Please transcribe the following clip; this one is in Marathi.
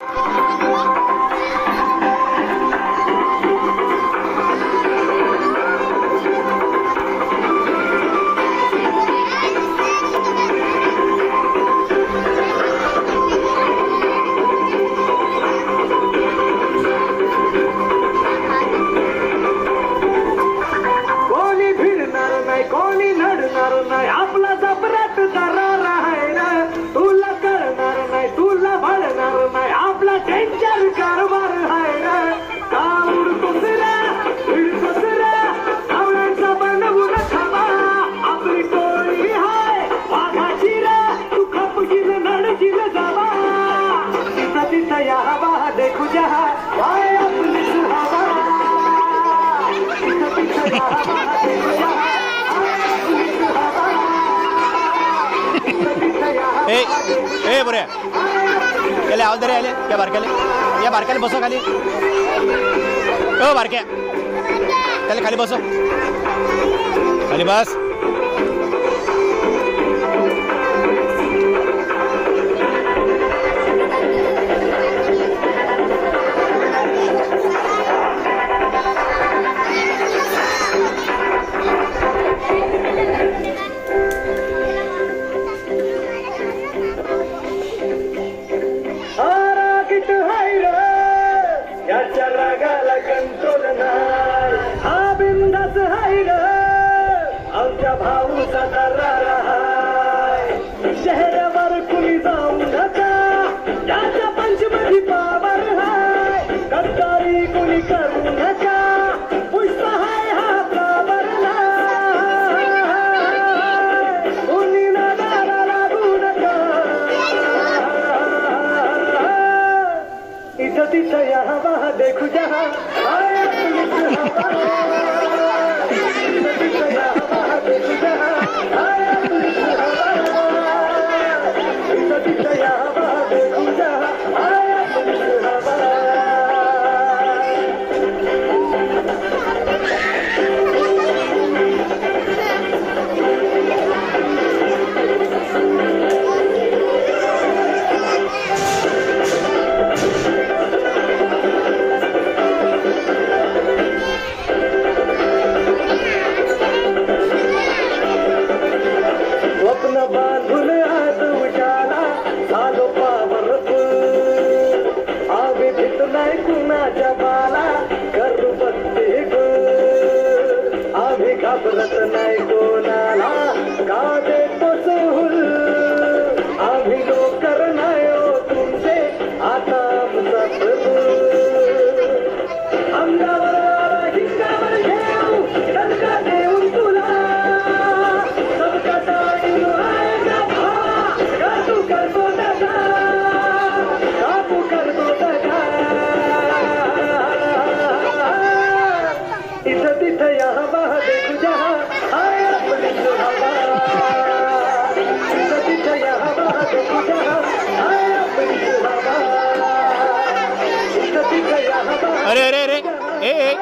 कोणी ए ए बरे. गेले आवाज दरे आले. या बारक्याले. या बारक्याला बसव खाली. ओ बारक्या. त्याला खाली बसव. खाली बस. आमच्या भाऊचा दरार हाय. शहरावर कुणी जाऊ नका. याच्या पंचमधी पावर हाय. गद्दारी कुणी करू नका. नका. इथं तिथं या हवा देखू जहा घाबरत नाही कोणाला. का देतो सहूल? आम्ही नोकर नाही हो तुमचे. आता आमचा प्रभू. अंगावर हिंगावर घेऊ. दणका तुला. सबका राहायचा करतो करतो इथं तिथं या बहादे अरे अरे अरे ए, ए।